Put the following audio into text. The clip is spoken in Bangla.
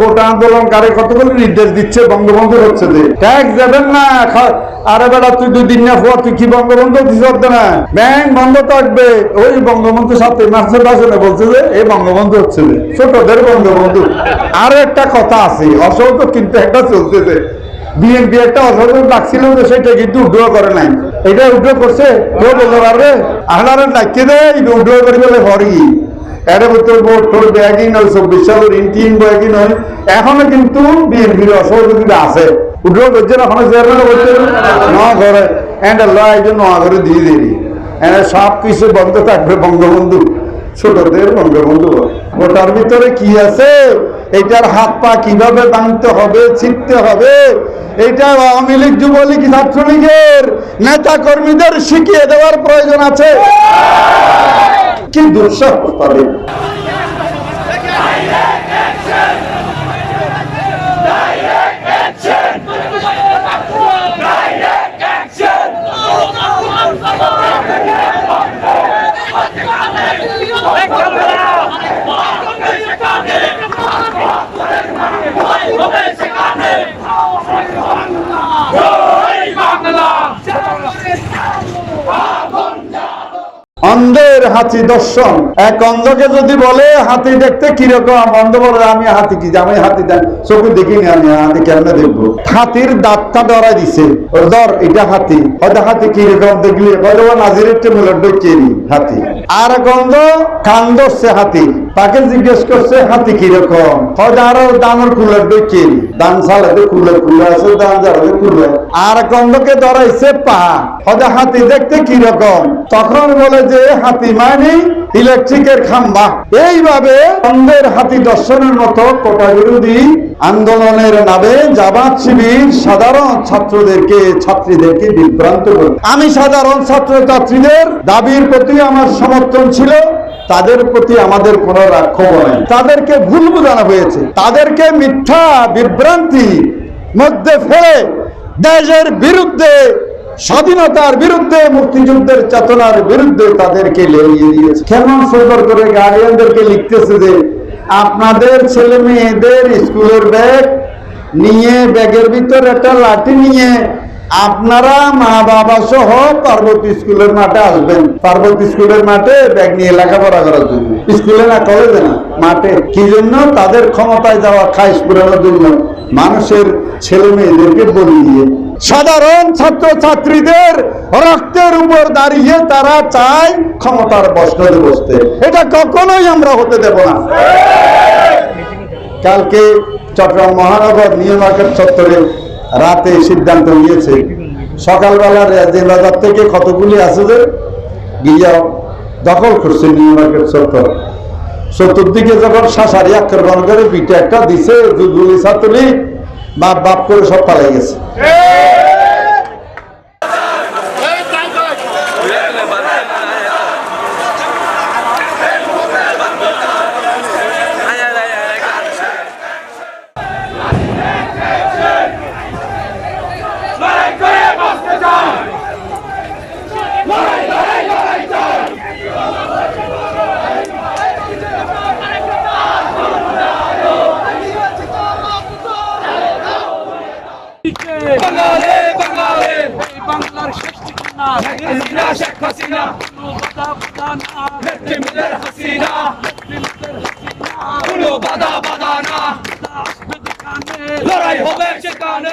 কোটা আন্দোলনকারী কতগুলো নির্দেশ দিচ্ছে? বঙ্গবন্ধু হচ্ছে ট্যাক্স দেবেন না আরে বেটা, তুই দুই দিন না পর তুই কি বঙ্গবন্ধু দিস না? ব্যাংক বন্ধ থাকবে। ওই বঙ্গবন্ধু সাথে মাসের ভাষণে বলছে যে, এই বঙ্গবন্ধু হচ্ছে ছোটদের বঙ্গবন্ধু। আর একটা কথা আছে, অসহযোগ কিন্তু একটা চলতেছে বিএনপি একটা অসহযোগ লাগছিল যে, সেটা কিন্তু উড্র করে নাই। এটা উড্র করছে, কেউ বলতে পারবে? আহলারের ডাকিয়ে দেয়, উড্র করে বলে হরি এর ভিতরে ভোট টোট ব্যাগই নয়, চব্বিশ সালের ইন্টিন ব্যাগই নয়। এখনও কিন্তু বিএনপির অসহযোগিতা আছে। উঠল করছে না ওখানে চেয়ারম্যান করছে ন ঘরে এন্ড আল্লাহ একজন ন ঘরে দিয়ে দেরি। এনে সব কিছু বন্ধ থাকবে বঙ্গবন্ধু। ছোটদের বঙ্গবন্ধু। ওটার ভিতরে কি আছে? এটার হাত পা কীভাবে বাঁধতে হবে, ছিটতে হবে? এটা আওয়ামী লীগ যুবলীগ ছাত্রলীগের নেতা কর্মীদের শিখিয়ে দেওয়ার প্রয়োজন আছে। কি দুঃসাহস তাদের। অন্ধের হাতি দর্শন। এক অন্ধকে যদি বলে, হাতি দেখতে কীরকম? অন্ধ বলে, আমি হাতি কি আমি হাতি চোখে দেখিনি আমি হাতি কেমনে দেখব? হাতির দাঁতটা ধরাই দিছে। ধর, এটা হাতি। হয়তো হাতি কীরকম দেখলি? হয়তো নাজিরের টেবিলের ডেকেনি হাতি। আর গন্ধ কান হাতি। তাকে জিজ্ঞেস করছে, হাতি কীরকম? আরও দানের কুলের ডেকেনি দান সালাতে কুলের কুলে আছে দান জ্বালাতে কুলে। আর এক অন্ধকে ধরাইছে পা। হয়তো হাতি দেখতে কীরকম? তখন বলে যে, হাতি মানে ইলেকট্রিকের খাম্বা। এইভাবে অন্ধের হাতি দর্শনের মতো কোটা বিরোধী আন্দোলনের নামে জামাত শিবির সাধারণ ছাত্রদেরকে, ছাত্রীদেরকে বিভ্রান্ত করে আমি সাধারণ ছাত্র ছাত্রীদের দাবির প্রতি আমার সমর্থন ছিল। তাদের প্রতি আমাদের কোনো রাক্ষব নাই। তাদেরকে ভুল বোঝানো হয়েছে। তাদেরকে মিথ্যা বিভ্রান্তি মধ্যে ফেলে দেশের বিরুদ্ধে, স্বাধীনতার বিরুদ্ধে, মুক্তিযুদ্ধের চেতনার বিরুদ্ধে তাদেরকে লেলিয়ে দিয়েছে। কেমন সুন্দর করে গার্ডিয়ানদেরকে লিখতেছে যে, আপনাদের ছেলে মেয়েদের স্কুলের ব্যাগ নিয়ে, ব্যাগের ভিতর একটা লাঠি নিয়ে আপনারা মা বাবা সহ পার্বতী স্কুলের মাঠে আসবেন। পার্বতী স্কুলের মাঠে ব্যাগ নিয়ে লেখাপড়া করার জন্য। স্কুলে না, কলেজে না, মাঠে। কি জন্য? তাদের ক্ষমতায় যাওয়া খাইশ পুরানোর জন্য মানুষের ছেলে মেয়েদেরকে বলি দিয়ে। সাধারণ ছাত্র ছাত্রীদের রক্তের উপর দাঁড়িয়ে তারা চায় ক্ষমতার বস্ত্রে বসতে। এটা কখনোই আমরা হতে দেব না। কালকে চট্টগ্রাম মহানগর নিউ চত্বরে রাতে সিদ্ধান্ত নিয়েছে। সকালবেলা রেজিন বাজার থেকে কতগুলি আছে যে, গিয়া দখল করছে নিউ মার্কেট চত্বর। দিকে যখন শাসারি আক্রমণ করে পিঠে একটা দিছে দুগুলি ছাত্রী বাপ বাপ করে সব পালাই গেছে। شكلنا شكوسنا وبضبطنا نتمدر حسينا قلوب بدا بدانا لراي هو شكانه